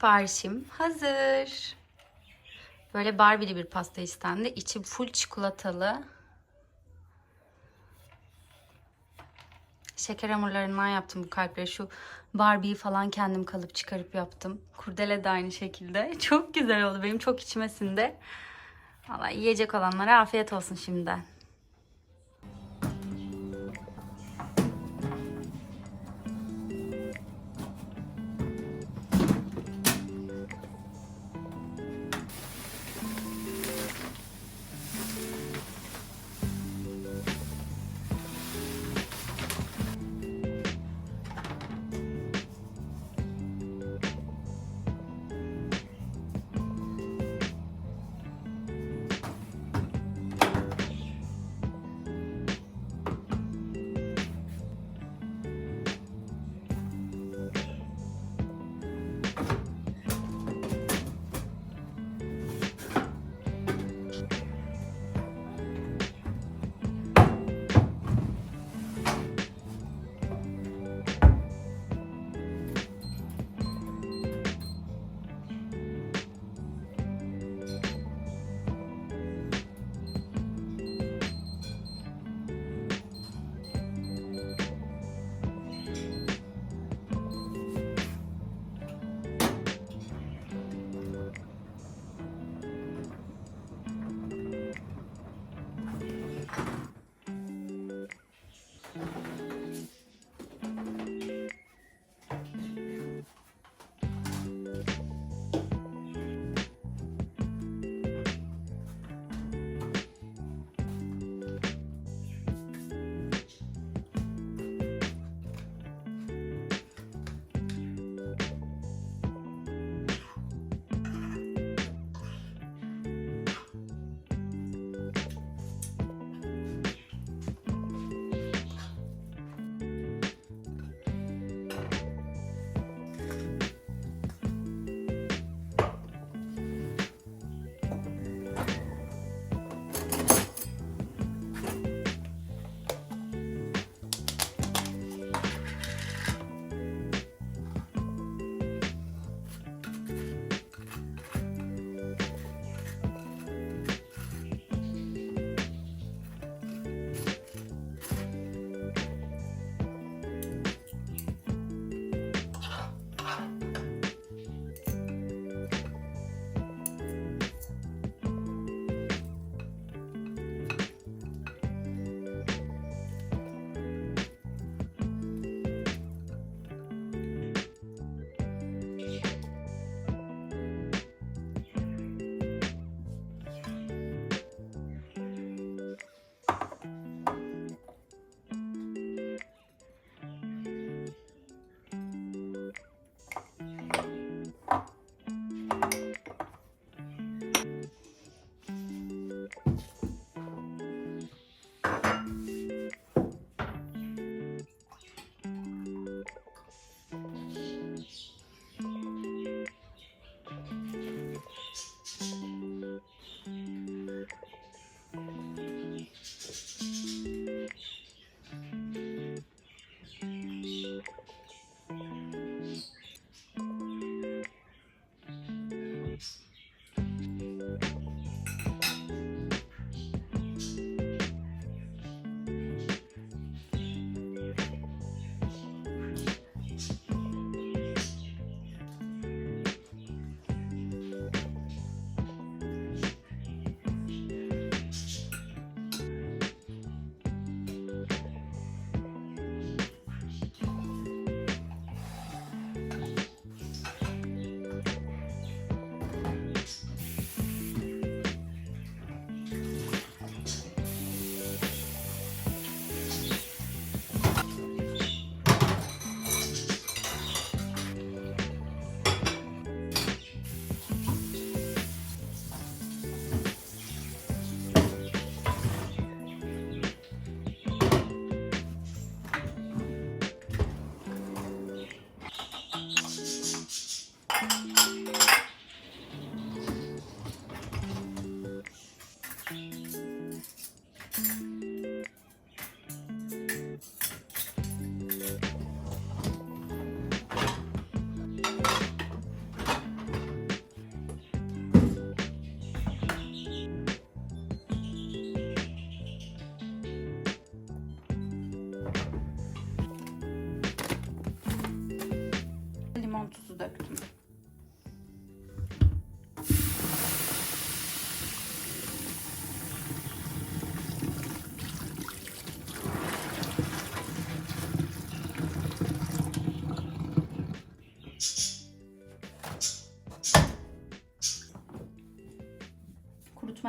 siparişim hazır. Böyle Barbie'li bir pasta istendi. İçi full çikolatalı. Şeker hamurlarından yaptım bu kalpleri. Şu Barbie'yi falan kendim kalıp çıkarıp yaptım. Kurdele de aynı şekilde. Çok güzel oldu. Benim çok içime sindi. Valla yiyecek olanlara afiyet olsun şimdiden.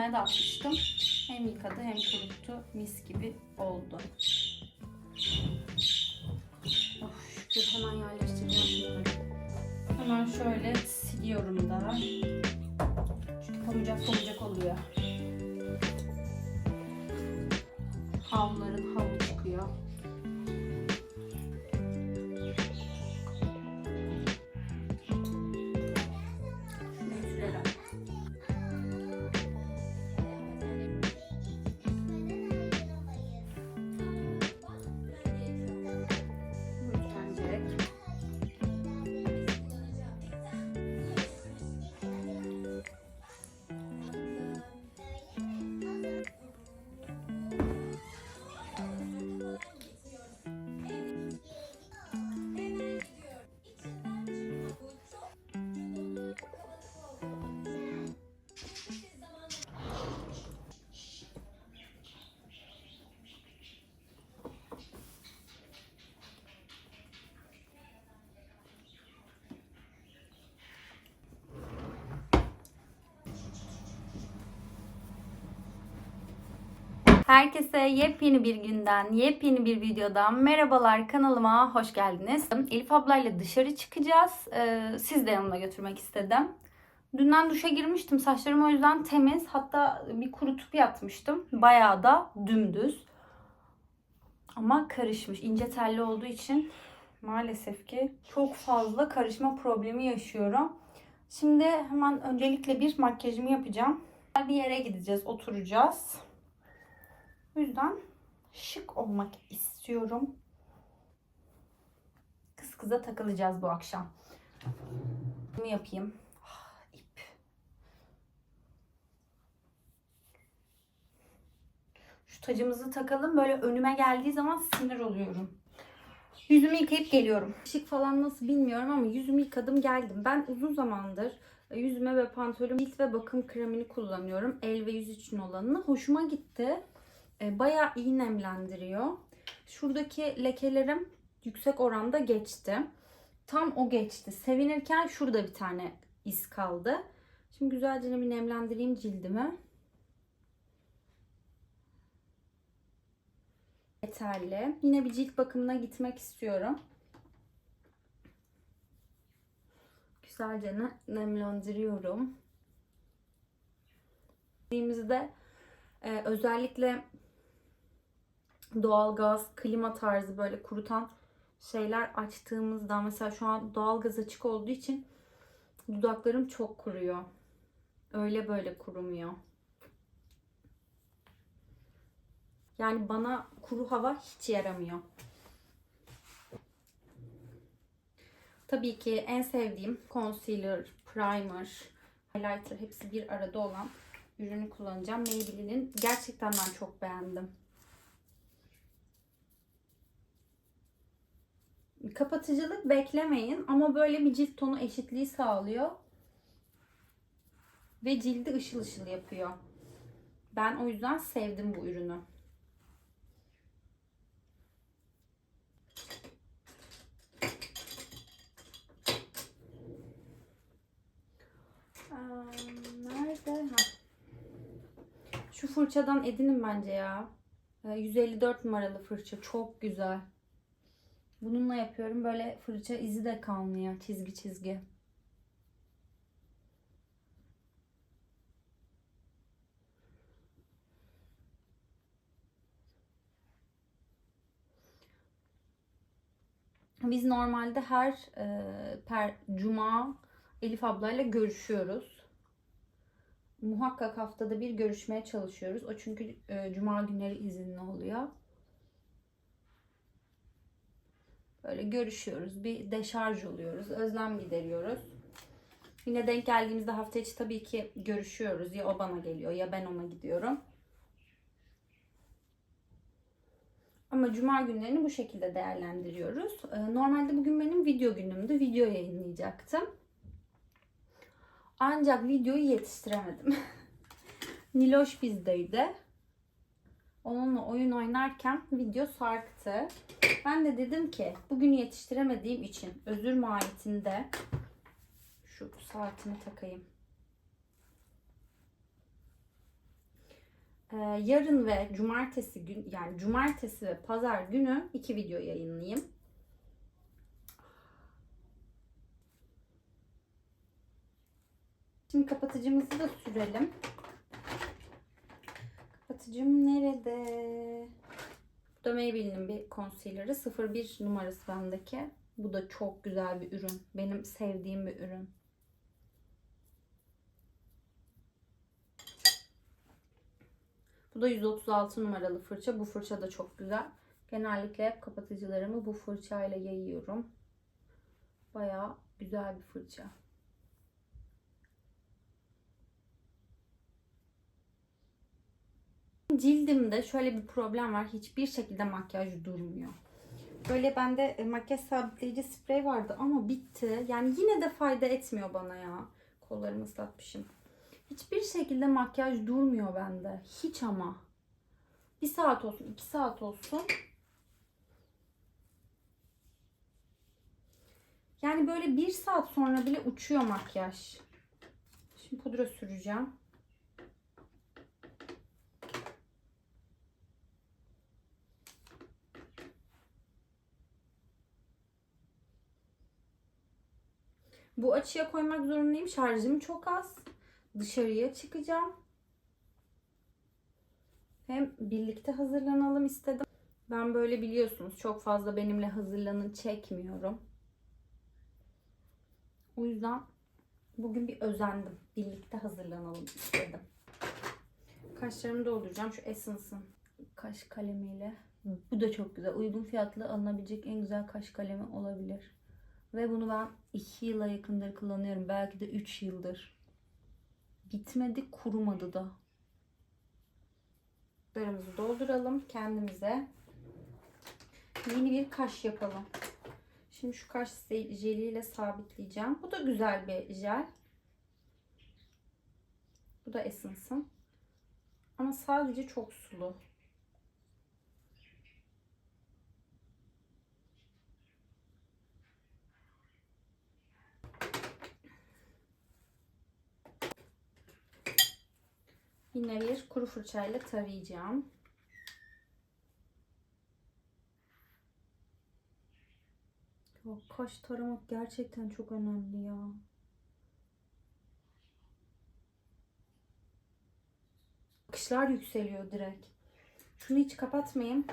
Kurutmaya da atmıştım. Hem yıkadı hem kuruttu. Mis gibi oldu. Of şükür hemen yerleştireceğim. Hemen şöyle siliyorum da. Çünkü pamucak pamucak oluyor. Havluların havu Herkese yepyeni bir günden, yepyeni bir videodan merhabalar kanalıma hoş geldiniz. Elif ablayla dışarı çıkacağız. Ee, siz de yanımda götürmek istedim. Dünden duşa girmiştim. Saçlarım o yüzden temiz. Hatta bir kurutup yatmıştım. Bayağı da dümdüz. Ama karışmış. İnce telli olduğu için maalesef ki çok fazla karışma problemi yaşıyorum. Şimdi hemen öncelikle bir makyajımı yapacağım. Bir yere gideceğiz, oturacağız. O yüzden şık olmak istiyorum. Kız kıza takılacağız bu akşam. Bunu yapayım. Ah. Şu tacımızı takalım. Böyle önüme geldiği zaman sinir oluyorum. Yüzümü yıkayıp geliyorum. Şık falan nasıl bilmiyorum ama yüzümü yıkadım geldim. Ben uzun zamandır yüzüme ve pantolon cilt ve bakım kremini kullanıyorum. El ve yüz için olanını. Hoşuma gitti. E, bayağı iyi nemlendiriyor. Şuradaki lekelerim yüksek oranda geçti. Tam o geçti. Sevinirken şurada bir tane iz kaldı. Şimdi güzelce bir nemlendireyim cildimi. Yeterli. Yine bir cilt bakımına gitmek istiyorum. Güzelce nemlendiriyorum. Cildimizde e, özellikle doğalgaz, klima tarzı böyle kurutan şeyler açtığımızda mesela şu an doğalgaz açık olduğu için dudaklarım çok kuruyor. Öyle böyle kurumuyor. Yani bana kuru hava hiç yaramıyor. Tabii ki en sevdiğim concealer, primer, highlighter hepsi bir arada olan ürünü kullanacağım. Maybelline'in gerçekten ben çok beğendim. Kapatıcılık beklemeyin ama böyle bir cilt tonu eşitliği sağlıyor. Ve cildi ışıl ışıl yapıyor. Ben o yüzden sevdim bu ürünü. Nerede? Şu fırçadan edinin bence ya. 154 numaralı fırça. Çok güzel. Bununla yapıyorum. Böyle fırça izi de kalmıyor. Çizgi çizgi. Biz normalde her e, per cuma Elif ablayla görüşüyoruz. Muhakkak haftada bir görüşmeye çalışıyoruz. O çünkü e, cuma günleri izinli oluyor. Böyle görüşüyoruz. Bir deşarj oluyoruz. Özlem gideriyoruz. Yine denk geldiğimizde hafta içi tabii ki görüşüyoruz. Ya o bana geliyor ya ben ona gidiyorum. Ama cuma günlerini bu şekilde değerlendiriyoruz. Ee, Normalde bugün benim video günümdü. Video yayınlayacaktım. Ancak videoyu yetiştiremedim. Niloş bizdeydi. Onunla oyun oynarken video sarktı. Ben de dedim ki bugün yetiştiremediğim için özür mahiyetinde şu saatimi takayım. Ee, yarın ve cumartesi gün yani cumartesi ve pazar günü iki video yayınlayayım. Şimdi kapatıcımızı da sürelim. Kapatıcım nerede? Bu Maybelline'in bir concealer'ı. 01 numarası bendeki. Bu da çok güzel bir ürün. Benim sevdiğim bir ürün. Bu da 136 numaralı fırça. Bu fırça da çok güzel. Genellikle hep kapatıcılarımı bu fırçayla yayıyorum. Bayağı güzel bir fırça. Cildimde şöyle bir problem var. Hiçbir şekilde makyaj durmuyor. Böyle bende e, makyaj sabitleyici sprey vardı ama bitti. Yani yine de fayda etmiyor bana ya. Kollarımı ıslatmışım. Hiçbir şekilde makyaj durmuyor bende. Hiç ama. Bir saat olsun, iki saat olsun. Yani böyle bir saat sonra bile uçuyor makyaj. Şimdi pudra süreceğim. Bu açıya koymak zorundayım. Şarjım çok az. Dışarıya çıkacağım. Hem birlikte hazırlanalım istedim. Ben böyle biliyorsunuz çok fazla benimle hazırlanın çekmiyorum. O yüzden bugün bir özendim. Birlikte hazırlanalım istedim. Kaşlarımı dolduracağım. Şu Essence'ın kaş kalemiyle. Bu da çok güzel. Uygun fiyatlı alınabilecek en güzel kaş kalemi olabilir. Ve bunu ben 2 yıla yakındır kullanıyorum. Belki de 3 yıldır. Bitmedi, kurumadı da. Larımızı dolduralım kendimize. Yeni bir kaş yapalım. Şimdi şu kaş jeliyle sabitleyeceğim. Bu da güzel bir jel. Bu da Essence'ın. Ama sadece çok sulu. Yine bir kuru fırçayla tarayacağım. Ya kaş taramak gerçekten çok önemli ya. Bakışlar yükseliyor direkt. Şunu hiç kapatmayayım.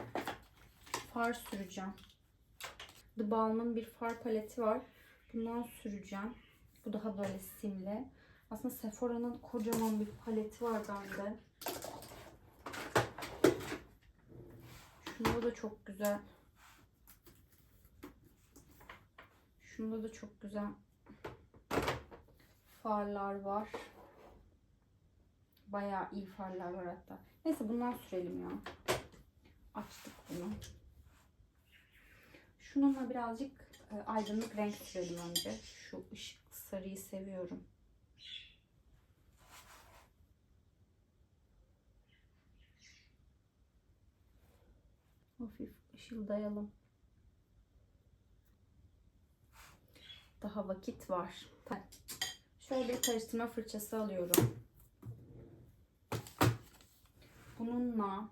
Far süreceğim. The Balm'ın bir far paleti var. Bundan süreceğim. Bu daha böyle simli. Aslında Sephora'nın kocaman bir paleti var bende. Şunda da çok güzel. Şunda da çok güzel farlar var. Bayağı iyi farlar var hatta. Neyse bundan sürelim ya. Açtık bunu. Şununla birazcık e, aydınlık renk sürelim önce. Şu ışık sarıyı seviyorum. Hafif ışıldayalım. Daha vakit var. Şöyle karıştırma fırçası alıyorum. Bununla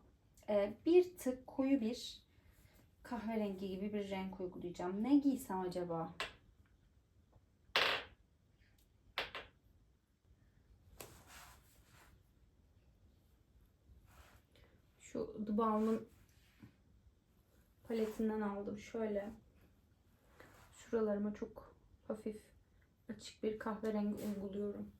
e, bir tık koyu bir kahverengi gibi bir renk uygulayacağım. Ne giysem acaba? Şu The Balm'ın paletinden aldım. Şöyle şuralarıma çok hafif açık bir kahverengi uyguluyorum.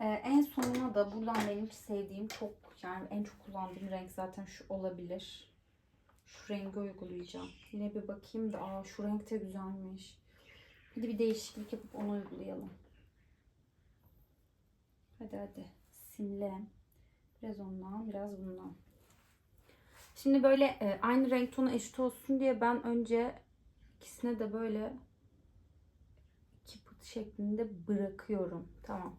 Ee, en sonuna da buradan benim sevdiğim çok yani en çok kullandığım renk zaten şu olabilir. Şu rengi uygulayacağım. Yine bir bakayım da aa şu renk de güzelmiş. Hadi bir değişiklik yapıp onu uygulayalım. Hadi hadi. Simle. Biraz ondan, biraz bundan. Şimdi böyle e, aynı renk tonu eşit olsun diye ben önce ikisine de böyle iki pıt şeklinde bırakıyorum. Tamam.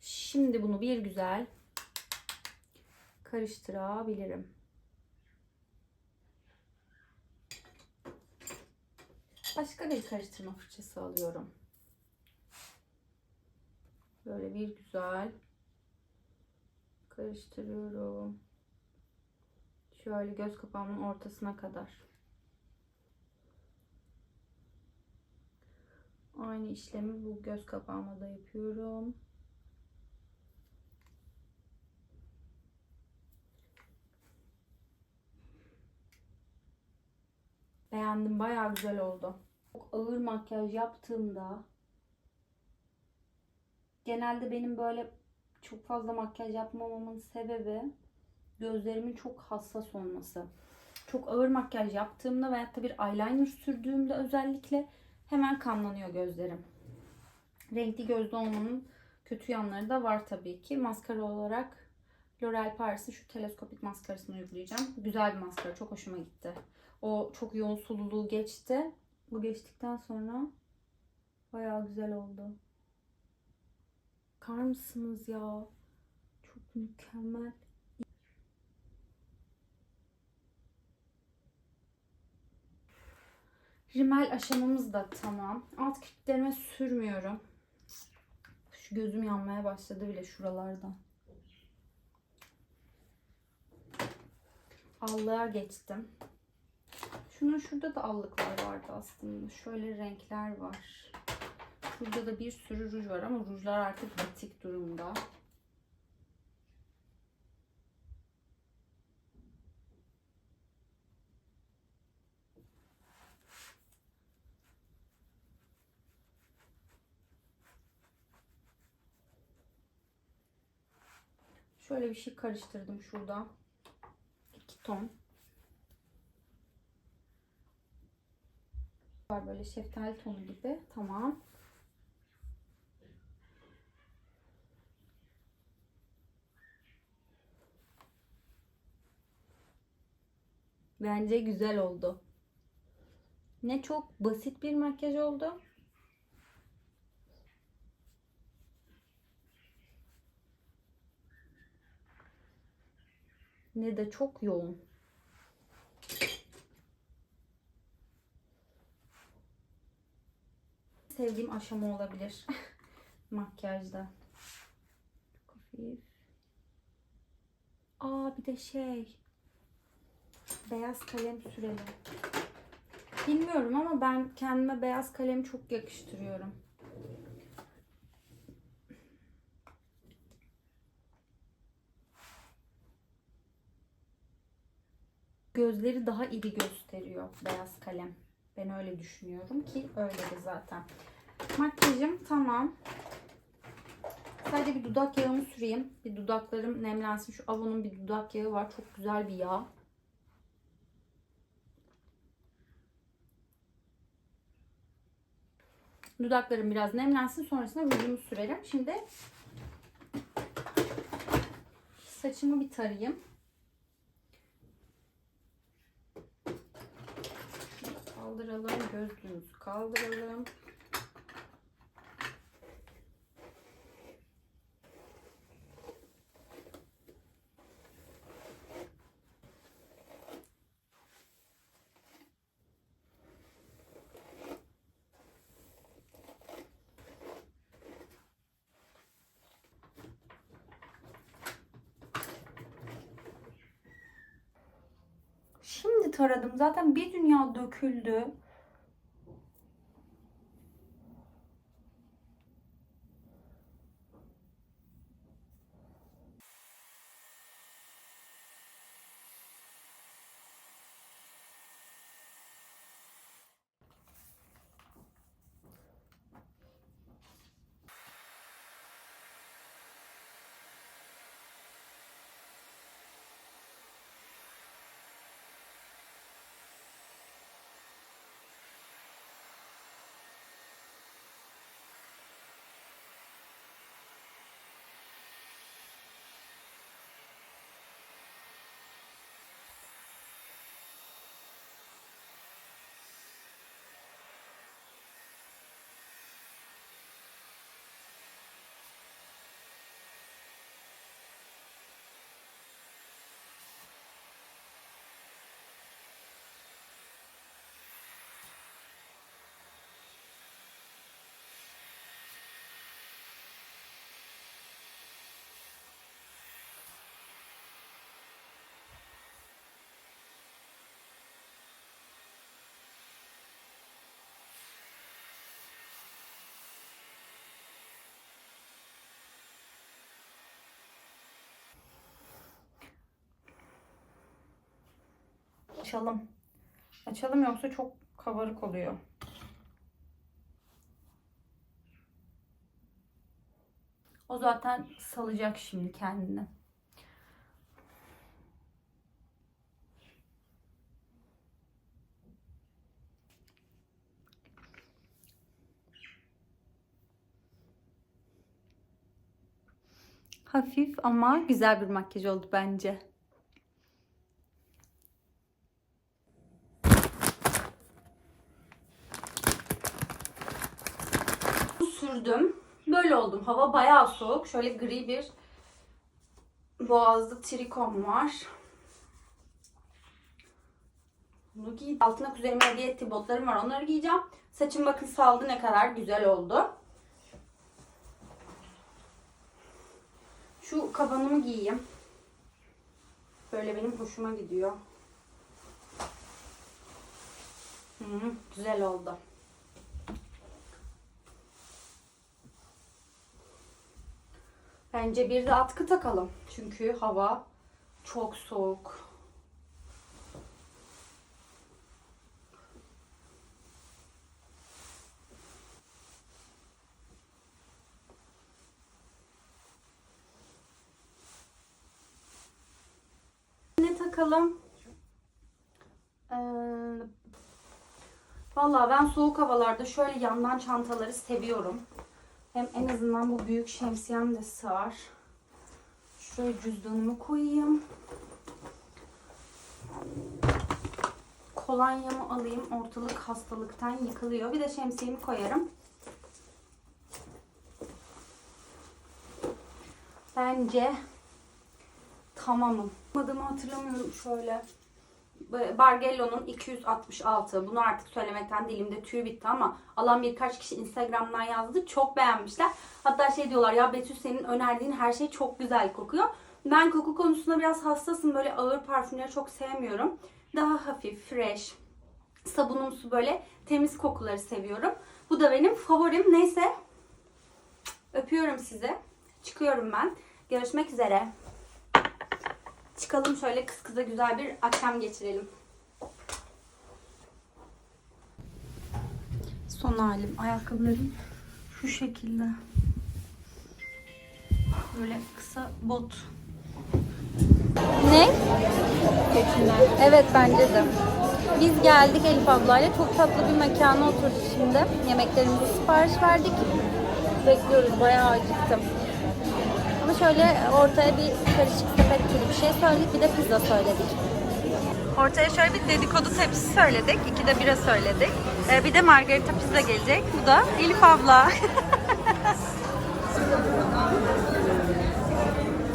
Şimdi bunu bir güzel karıştırabilirim. Başka bir karıştırma fırçası alıyorum. Böyle bir güzel karıştırıyorum. Şöyle göz kapağımın ortasına kadar. Aynı işlemi bu göz kapağıma da yapıyorum. Beğendim. Bayağı güzel oldu. Çok ağır makyaj yaptığımda genelde benim böyle çok fazla makyaj yapmamamın sebebi gözlerimin çok hassas olması. Çok ağır makyaj yaptığımda veyahut da bir eyeliner sürdüğümde özellikle hemen kanlanıyor gözlerim. Renkli gözlü olmanın kötü yanları da var tabii ki. Maskara olarak L'Oreal Paris'in şu teleskopik maskarasını uygulayacağım. Güzel bir maskara. Çok hoşuma gitti. O çok yoğun sululuğu geçti. Bu geçtikten sonra bayağı güzel oldu. Bakar mısınız ya? Çok mükemmel. Rimel aşamamız da tamam. Alt kirpiklerime sürmüyorum. Şu gözüm yanmaya başladı bile şuralardan. Allığa geçtim. Şunun şurada da allıklar vardı aslında. Şöyle renkler var. Burada da bir sürü ruj var ama rujlar artık bitik durumda. Şöyle bir şey karıştırdım şurada. İki ton. Var böyle şeftali tonu gibi. Tamam. Bence güzel oldu. Ne çok basit bir makyaj oldu. Ne de çok yoğun. Sevdiğim aşama olabilir makyajda. Çok hafif. Aa bir de şey beyaz kalem sürelim. Bilmiyorum ama ben kendime beyaz kalem çok yakıştırıyorum. Gözleri daha iri gösteriyor beyaz kalem. Ben öyle düşünüyorum ki öyle de zaten. Makyajım tamam. Sadece bir dudak yağımı süreyim. Bir dudaklarım nemlensin. Şu Avon'un bir dudak yağı var. Çok güzel bir yağ. Dudaklarım biraz nemlensin. Sonrasında rujumu sürerim. Şimdi saçımı bir tarayayım. Kaldıralım. Gözlüğümüzü kaldıralım. Şimdi taradım. Zaten bir dünya döküldü. Açalım. Açalım yoksa çok kabarık oluyor. O zaten salacak şimdi kendini. Hafif ama güzel bir makyaj oldu bence. Hava bayağı soğuk. Şöyle gri bir boğazlı trikom var. Bunu giy. Altına kuzenimin hediye ettiği botlarım var. Onları giyeceğim. Saçım bakın saldı ne kadar güzel oldu. Şu kabanımı giyeyim. Böyle benim hoşuma gidiyor. Hı, güzel oldu. Bence bir de atkı takalım. Çünkü hava çok soğuk. Ne takalım? Ee, Valla ben soğuk havalarda şöyle yandan çantaları seviyorum. Hem en azından bu büyük şemsiyem de sığar. Şuraya cüzdanımı koyayım. Kolonyamı alayım. Ortalık hastalıktan yıkılıyor. Bir de şemsiyemi koyarım. Bence tamamım. Adımı hatırlamıyorum şöyle. Bargello'nun 266. Bunu artık söylemekten dilimde tüy bitti ama alan birkaç kişi Instagram'dan yazdı. Çok beğenmişler. Hatta şey diyorlar ya Betül senin önerdiğin her şey çok güzel kokuyor. Ben koku konusunda biraz hassasım. Böyle ağır parfümleri çok sevmiyorum. Daha hafif, fresh, sabunumsu böyle temiz kokuları seviyorum. Bu da benim favorim. Neyse öpüyorum sizi. Çıkıyorum ben. Görüşmek üzere. Çıkalım şöyle kız kıza güzel bir akşam geçirelim. Son halim. Ayakkabılarım şu şekilde. Böyle kısa bot. Ne? Evet bence de. Biz geldik Elif ablayla. Çok tatlı bir mekana oturduk şimdi. Yemeklerimizi sipariş verdik. Bekliyoruz. Bayağı acıktım. Şöyle ortaya bir karışık sepet gibi bir şey söyledik. Bir de pizza söyledik. Ortaya şöyle bir dedikodu tepsi söyledik. İki de bira söyledik. Ee, bir de margarita pizza gelecek. Bu da Elif abla.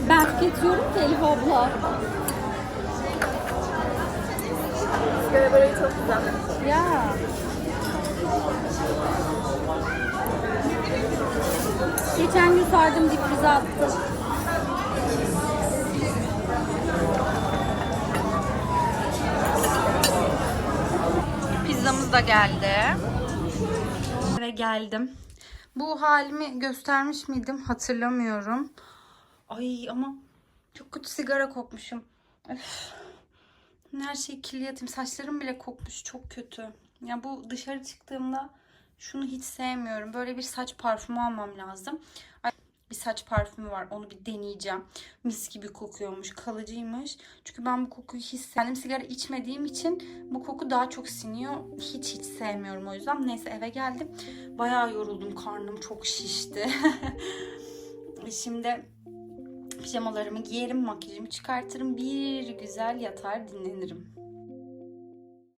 ben tüketiyorum ki Elif abla. Sigara böreği çok güzel. Ya. Geçen gün sardım difrize attım. Pizzamız da geldi. Ve geldim. Bu halimi göstermiş miydim hatırlamıyorum. Ay ama çok kötü sigara kokmuşum. Öf. Her şeyi kirli atayım. Saçlarım bile kokmuş. Çok kötü. Ya bu dışarı çıktığımda şunu hiç sevmiyorum. Böyle bir saç parfümü almam lazım. Bir saç parfümü var. Onu bir deneyeceğim. Mis gibi kokuyormuş. Kalıcıymış. Çünkü ben bu kokuyu hiç Kendim sigara içmediğim için bu koku daha çok siniyor. Hiç hiç sevmiyorum o yüzden. Neyse eve geldim. Bayağı yoruldum. Karnım çok şişti. Şimdi pijamalarımı giyerim, makyajımı çıkartırım, bir güzel yatar dinlenirim.